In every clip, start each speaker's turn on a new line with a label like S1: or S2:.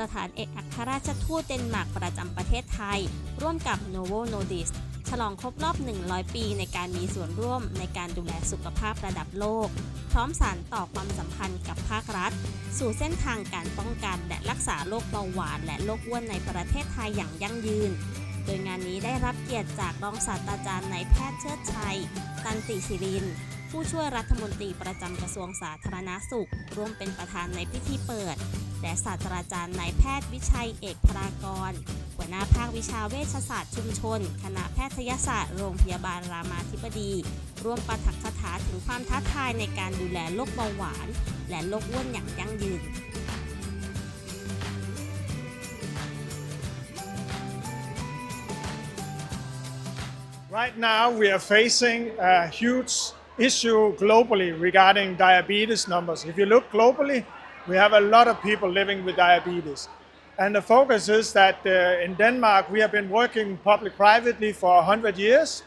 S1: สถานเอกอัครราชทูตเดนมาร์กประจำประเทศไทย ร่วมกับ Novo Nordisk ฉลองครบรอบ 100 ปีในการมีส่วนร่วมในการดูแลสุขภาพระดับโลก พร้อมสานต่อความสัมพันธ์กับภาครัฐ สู่เส้นทางการป้องกันและรักษาโรคเบาหวาน และโรคอ้วนในประเทศไทยอย่างยั่งยืน โดยงานนี้ได้รับเกียรติจากรองศาสตราจารย์นายแพทย์เชิดชัย ตันติศิริน ผู้ช่วยรัฐมนตรีประจำกระทรวงสาธารณาสุข ร่วมเป็นประธานในพิธีเปิด และศาสตราจารย์นายแพทย์วิชัยเอกพรากร หัวหน้าภาควิชาเวชศาสตร์ชุมชน คณะแพทยศาสตร์โรงพยาบาลรามาธิบดี ร่วมปาฐกถาถึงความท้าทายในการดูแลโรคเบาหวาน และโรคอ้วนอย่างยั่งยืน
S2: Right now, we are facing a huge issue globally regarding diabetes numbers. If you look globally, we have a lot of people living with diabetes. And the focus is that uh, in Denmark, we have been working public privately for 100 years.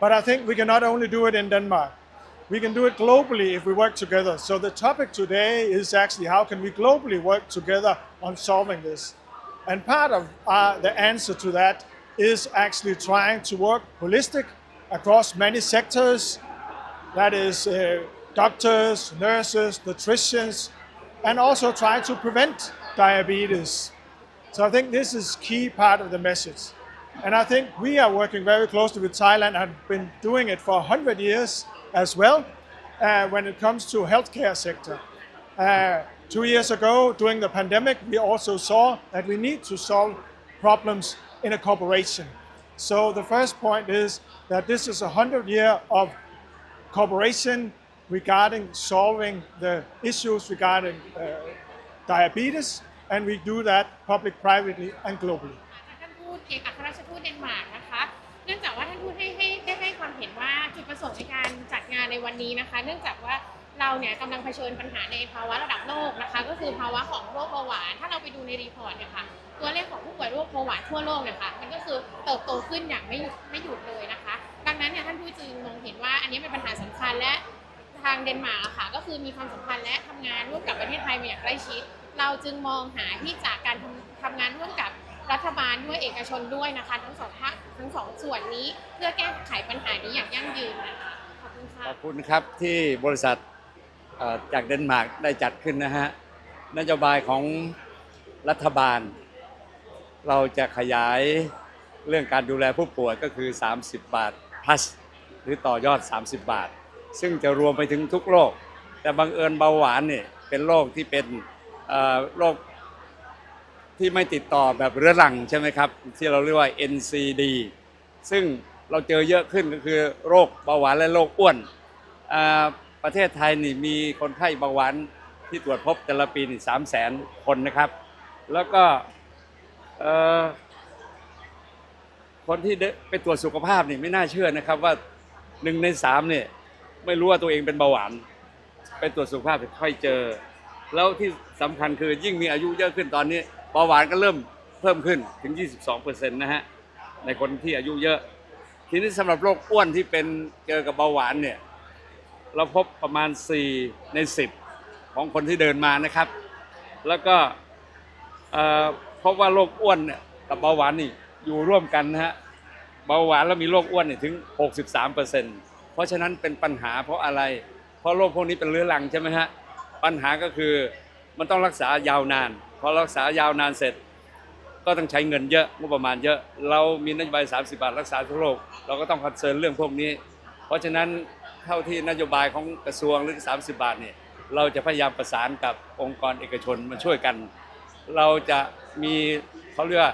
S2: But I think we can not only do it in Denmark, we can do it globally if we work together. So the topic today is actually how can we globally work together on solving this. And part of uh, the answer to that is actually trying to work holistic across many sectors. That is uh, doctors, nurses, nutritionists, and also trying to prevent diabetes. So I think this is key part of the message. And I think we are working very closely with Thailand and have been doing it for 100 years as well uh, when it comes to healthcare sector. Uh, two years ago, during the pandemic, we also saw that we need to solve problems in a cooperation. So the first point is that this is a 100 year of cooperation regarding solving the issues regarding uh, diabetes, and we do that public, privately, and globally.
S3: ท่านทูตเอกอัครราชทูตเดนมาร์กนะคะ เนื่องจากว่าท่านทูตให้ให้ได้ให้ความเห็นว่าจุดประสงค์ในการจัดงานในวันนี้นะคะ เนื่องจากว่าเราเนี่ยกำลังเผชิญปัญหาในภาวะระดับโลกนะคะ ก็คือภาวะของโรคเบาหวาน ถ้าเราไปดูในรีพอร์ตเนี่ยค่ะ ตัวเลขของผู้ป่วยโรคเบาหวานทั่วโลกเนี่ยค่ะ มันก็คือเติบโตขึ้นอย่างไม่หยุดไม่หยุดเลยนะคะ งนั้นเนี่ยท่านทูตจึงมองเห็นว่าอันนี้เป็นปัญหาสำคัญและทางเดนมาร์กค่ะก็คือมีความสัมพันธ์และทำงานร่วมกับประเทศไทยมาอย่างใกล้ชิด เราจึงมองหาที่จากการทำทำงานร่วมกับรัฐบาลด้วยเอกชนด้วยนะคะทั้งสองภาคทั้งสองส่วนนี้เพื่อแก้ไขปัญหานี้อย่างยั่งยืนนะคะขอบคุณค่ะ
S4: ขอบคุณครับที่บริษัทจากเดนมาร์กได้จัดขึ้นนะฮะนโยบายของรัฐบาล เราจะขยายเรื่องการดูแลผู้ป่วยก็คือ 30 บาท plus หรือต่อยอด 30 บาท ซึ่งจะรวมไปถึงทุกโรค แต่บังเอิญเบาหวานเนี่ยเป็นโรคที่เป็นโรคที่ไม่ติดต่อแบบเรื้อรังใช่ไหมครับ ที่เราเรียกว่า NCD ซึ่งเราเจอเยอะขึ้นก็คือโรคเบาหวานและโรคอ้วนประเทศไทยนี่มีคนไข้เบาหวานที่ตรวจพบแต่ละปีนี่สามแสนคนนะครับ แล้วก็ คนที่ไปตรวจสุขภาพนี่ไม่น่าเชื่อนะครับว่าหนึ่งในสามเนี่ยไม่รู้ว่าตัวเองเป็นเบาหวาน ไปตรวจสุขภาพค่อยเจอ แล้วที่สำคัญคือยิ่งมีอายุเยอะขึ้นตอนนี้เบาหวานก็เริ่มเพิ่มขึ้นถึง 22%นะฮะในคนที่อายุเยอะ ทีนี้สำหรับโรคอ้วนที่เป็นเจอกับเบาหวานเนี่ยเราพบประมาณ 4 ใน 10 ของคนที่เดินมานะครับ แล้วก็เอ่อพบว่าโรคอ้วนเนี่ยกับเบาหวานนี่ อยู่ร่วมกันนะฮะเบาหวานแล้วมีโรคอ้วนเนี่ยถึง 63เปอร์เซ็นต์เพราะฉะนั้นเป็นปัญหาเพราะอะไร เพราะโรคพวกนี้เป็นเรื้อรังใช่ไหมฮะปัญหาก็คือมันต้องรักษายาวนานพอรักษายาวนานเสร็จ ก็ต้องใช้เงินเยอะงบประมาณเยอะ เรามีนโยบาย 30 บาทรักษาทุกโรคเราก็ต้องคอนเซิร์นเรื่องพวกนี้ เพราะฉะนั้นเท่าที่นโยบายของกระทรวงเรื่อง30 บาทเนี่ยเราจะพยายามประสานกับองค์กรเอกชนมาช่วยกัน เราจะมีเขาเรียกว่า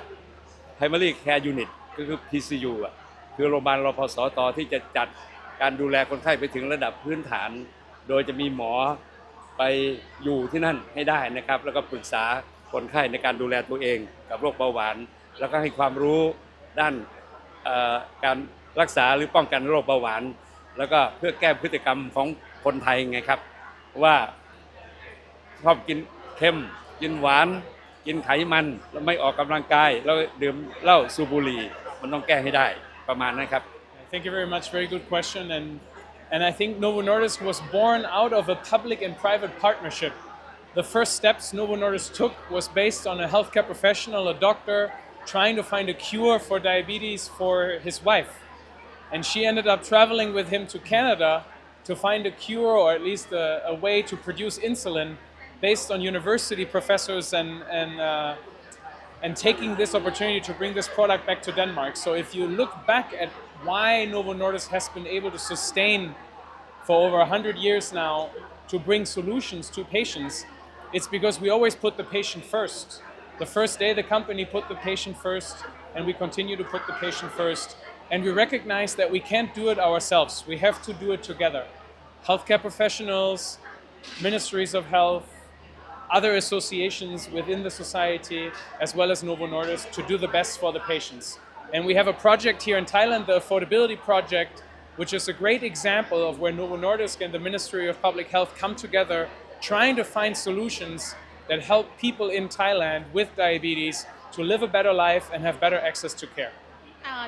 S4: primary care unit ก็คือ PCU อะคือโรงพยาบาลรพสตที่จะจัดการดูแลคนไข้ไปถึงระดับพื้นฐาน โดยจะมีหมอไปอยู่ที่นั่นให้ได้นะครับ แล้วก็ปรึกษาคนไข้ในการดูแลตัวเองกับโรคเบาหวาน แล้วก็ให้ความรู้ด้านการรักษาหรือป้องกันโรคเบาหวาน แล้วก็เพื่อแก้พฤติกรรมของคนไทยไงครับ ว่าชอบกินเค็มกินหวาน กินไขมัน แล้วไม่ออกกำลังกาย แล้วดื่มเหล้าสูบบุหรี่มันต้องแก้ให้ได้ประมาณนั้นครับ
S5: Thank you very much. Very good question. And, and I think Novo Nordisk was born out of a public and private partnership the first steps Novo Nordisk took was based on a healthcare professional, a doctor, trying to find a cure for diabetes for his wife. And she ended up traveling with him to Canada to find a cure or at least a, a way to produce insulin based on university professors and, and, uh, and taking this opportunity to bring this product back to Denmark. So if you look back at why Novo Nordisk has been able to sustain for over 100 years now to bring solutions to patients, it's because we always put the patient first. The first day the company put the patient first, and we continue to put the patient first. And we recognize that we can't do it ourselves. We have to do it together. Healthcare professionals, ministries of health, other associations within the society, as well as Novo Nordisk, to do the best for the patients. And we have a project here in Thailand, the Affordability Project, which is a great example of where Novo Nordisk and the Ministry of Public Health come together, trying to find solutions that help people in Thailand with diabetes to live a better life and have better access to care.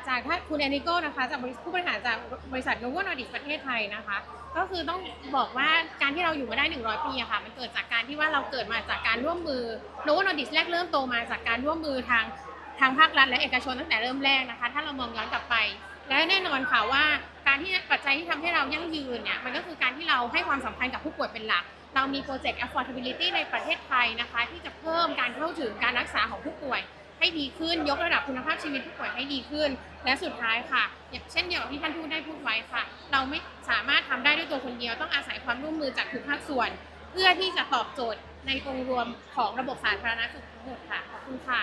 S3: จากท่านคุณแอนิโก้นะคะจากผู้บริหารจากบริษัทโน v วนอดิสประเทศไทยนะคะ ก็คือต้องบอกว่าการที่เราอยู่มาได้ 100 ปีอะค่ะ มันเกิดจากการที่ว่าเราเกิดมาจากการร่วมมือโน v วนอดิสแรกเริ่มโตมาจากการร่วมมือทางทางภาครัฐและเอกชนตั้งแต่เริ่มแรกนะคะ ถ้าเรามองย้อนกลับไป และแน่นอนค่ะว่าการที่ปัจจัยที่ทำให้เรายั่งยืนเนี่ยมันก็คือการที่เราให้ความสำคัญกับผู้ป่วยเป็นหลัก เรามีโปรเจกต์ affordability ในประเทศไทยนะคะ ที่จะเพิ่มการเข้าถึงการรักษาของผู้ป่วย ให้ดีขึ้น ยกระดับคุณภาพชีวิตผู้ป่วยให้ดีขึ้น และสุดท้ายค่ะอย่างเช่นเดียวกับที่ท่านทูตได้พูดไว้ค่ะ เราไม่สามารถทำได้ด้วยตัวคนเดียวต้องอาศัยความร่วมมือจากทุกภาคส่วน เพื่อที่จะตอบโจทย์ในองค์รวมของระบบสาธารณสุขทั้งหมดค่ะขอบคุณค่ะ